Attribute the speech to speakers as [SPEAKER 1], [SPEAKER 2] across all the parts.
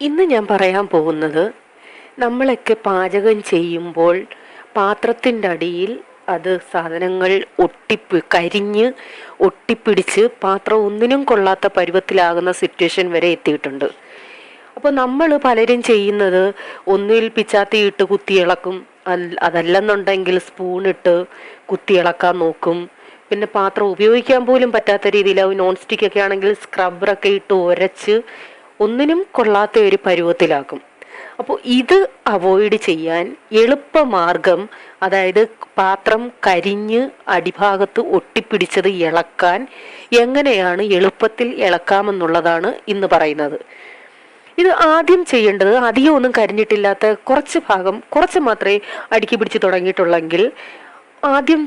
[SPEAKER 1] ഇന്ന് ഞാൻ പറയാൻ പോകുന്നത് നമ്മളൊക്കെ പാചകം ചെയ്യുമ്പോൾ പാത്രത്തിന്റെ അടിയിൽ അത് സാധനങ്ങൾ ഒട്ടിപ്പ് കരിഞ്ഞ് ഒട്ടിപ്പിടിച്ച് പാത്രം ഒന്നിനും കൊള്ളാത്ത പരുവത്തിലാകുന്ന സിറ്റുവേഷൻ വരെ എത്തിയിട്ടുണ്ട്. അപ്പോൾ നമ്മൾ പലരും ചെയ്യുന്നത് ഒന്നിൽ പിച്ചാത്തി ഇട്ട് കുത്തിയിളക്കും അതല്ലെന്നുണ്ടെങ്കിൽ സ്പൂണിട്ട് കുത്തിയിളക്കാൻ നോക്കും. പിന്നെ പാത്രം ഉപയോഗിക്കാൻ പോലും പറ്റാത്ത രീതിയിൽ നോൺ സ്റ്റിക്ക് ഒക്കെ ആണെങ്കിൽ സ്ക്രബ്ബറൊക്കെ ഇട്ട് ഉരച്ച് ഒന്നിനും കൊള്ളാത്ത ഒരു പരുവത്തിലാക്കും. അപ്പോൾ ഇത് അവോയ്ഡ് ചെയ്യാൻ എളുപ്പമാർഗം അതായത് പാത്രം കരിഞ്ഞ് അടിഭാഗത്ത് ഒട്ടിപ്പിടിച്ചത് ഇളക്കാൻ എങ്ങനെയാണ് എളുപ്പത്തിൽ ഇളക്കാമെന്നുള്ളതാണ് ഇന്ന് പറയുന്നത്. ഇത് ആദ്യം ചെയ്യേണ്ടത് അധികം ഒന്നും കരിഞ്ഞിട്ടില്ലാത്ത കുറച്ച് ഭാഗം കുറച്ച് മാത്രമേ അടുക്കി പിടിച്ച് തുടങ്ങിയിട്ടുള്ളെങ്കിൽ ആദ്യം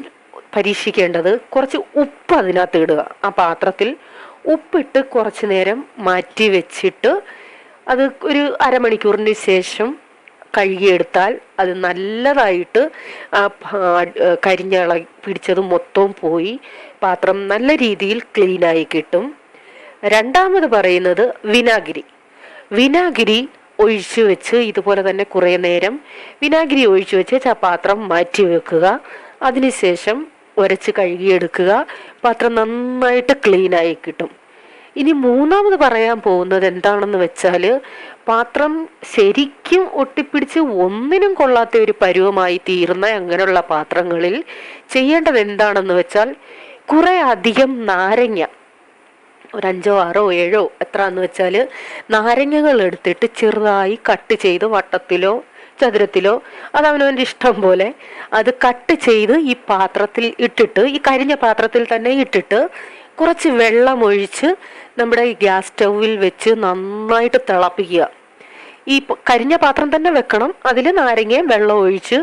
[SPEAKER 1] പരീക്ഷിക്കേണ്ടത് കുറച്ച് ഉപ്പ് അതിനകത്ത് ഇടുക. ആ പാത്രത്തിൽ ഉപ്പിട്ട് കുറച്ച് നേരം മാറ്റി വെച്ചിട്ട് അത് ഒരു അരമണിക്കൂറിന് ശേഷം കഴുകിയെടുത്താൽ അത് നല്ലതായിട്ട് ആ കരിഞ്ഞള പിടിച്ചത് മൊത്തവും പോയി. പാത്രം നല്ല രീതിയിൽ ക്ലീനായി കിട്ടും. രണ്ടാമത് പറയുന്നത് വിനാഗിരി. വിനാഗിരി ഒഴിച്ചു വെച്ച് ഇതുപോലെ തന്നെ കുറേ നേരം വിനാഗിരി ഒഴിച്ചു വെച്ച് ആ പാത്രം മാറ്റി വെക്കുക. അതിനുശേഷം ഉരച്ച് കഴുകിയെടുക്കുക. പാത്രം നന്നായിട്ട് ക്ലീനായി കിട്ടും. ഇനി മൂന്നാമത് പറയാൻ പോകുന്നത് എന്താണെന്ന് വെച്ചാൽ പാത്രം ശരിക്കും ഒട്ടിപ്പിടിച്ച് ഒന്നിനും കൊള്ളാത്ത ഒരു പരുവമായി തീർന്ന അങ്ങനെയുള്ള പാത്രങ്ങളിൽ ചെയ്യേണ്ടത് എന്താണെന്ന് വെച്ചാൽ കുറേ അധികം നാരങ്ങ ഒരു അഞ്ചോ ആറോ ഏഴോ എത്രയെന്ന് വെച്ചാൽ നാരങ്ങകൾ എടുത്തിട്ട് ചെറുതായി കട്ട് ചെയ്ത് വട്ടത്തിലോ ചതുരത്തിലോ അത് അവനവന്റെ ഇഷ്ടം പോലെ അത് കട്ട് ചെയ്ത് ഈ പാത്രത്തിൽ ഇട്ടിട്ട് ഈ കരിഞ്ഞ പാത്രത്തിൽ തന്നെ ഇട്ടിട്ട് കുറച്ച് വെള്ളം ഒഴിച്ച് നമ്മുടെ ഈ ഗ്യാസ് സ്റ്റൗവിൽ വെച്ച് നന്നായിട്ട് തിളപ്പിക്കുക. ഈ കരിഞ്ഞ പാത്രം തന്നെ വെക്കണം. അതിൽ നാരങ്ങയും വെള്ളം ഒഴിച്ച്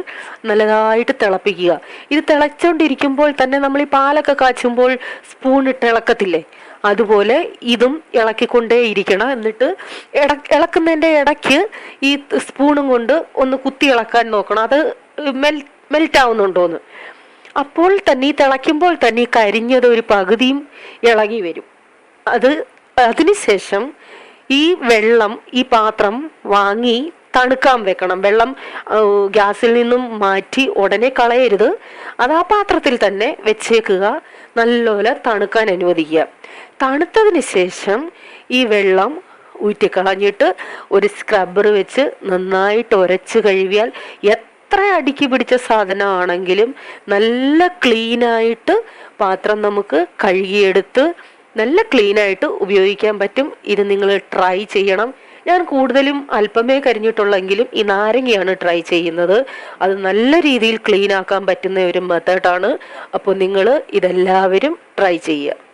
[SPEAKER 1] നല്ലതായിട്ട് തിളപ്പിക്കുക. ഇത് തിളച്ചുകൊണ്ടിരിക്കുമ്പോൾ തന്നെ നമ്മൾ ഈ പാലൊക്കെ കാച്ചുമ്പോൾ സ്പൂൺ ഇട്ട് ഇളക്കത്തില്ലേ? അതുപോലെ ഇതും ഇളക്കിക്കൊണ്ടേ ഇരിക്കണം. എന്നിട്ട് ഇട ഇളക്കുന്നതിന്റെ ഇടയ്ക്ക് ഈ സ്പൂണും കൊണ്ട് ഒന്ന് കുത്തി ഇളക്കാൻ നോക്കണം. അത് മെൽ മെൽറ്റ് ആവുന്നുണ്ടോന്ന് അപ്പോൾ തന്നെ ഈ തിളയ്ക്കുമ്പോൾ തന്നെ ഈ കരിഞ്ഞത് ഒരു പകുതിയും ഇളകി വരും. അത് അതിനുശേഷം ഈ വെള്ളം ഈ പാത്രം വാങ്ങി തണുക്കാൻ വെക്കണം. വെള്ളം ഗ്യാസിൽ നിന്നും മാറ്റി ഉടനെ കളയരുത്. അത് ആ പാത്രത്തിൽ തന്നെ വെച്ചേക്കുക. നല്ലപോലെ തണുക്കാൻ അനുവദിക്കുക. തണുത്തതിന് ശേഷം ഈ വെള്ളം ഊറ്റിക്കളഞ്ഞിട്ട് ഒരു സ്ക്രബ്ബർ വെച്ച് നന്നായിട്ട് ഉരച്ച് കഴുകിയാൽ എത്ര അടുക്കി പിടിച്ച സാധനമാണെങ്കിലും നല്ല ക്ലീനായിട്ട് പാത്രം നമുക്ക് കഴുകിയെടുത്ത് നല്ല ക്ലീനായിട്ട് ഉപയോഗിക്കാൻ പറ്റും. ഇത് നിങ്ങൾ ട്രൈ ചെയ്യണം. ഞാൻ കൂടുതലും അല്പമേ കരിഞ്ഞിട്ടുള്ളെങ്കിലും ഈ നാരങ്ങയാണ് ട്രൈ ചെയ്യുന്നത്. അത് നല്ല രീതിയിൽ ക്ലീൻ ആക്കാൻ പറ്റുന്ന ഒരു മെത്തേഡാണ്. അപ്പോൾ നിങ്ങൾ ഇതെല്ലാവരും ട്രൈ ചെയ്യുക.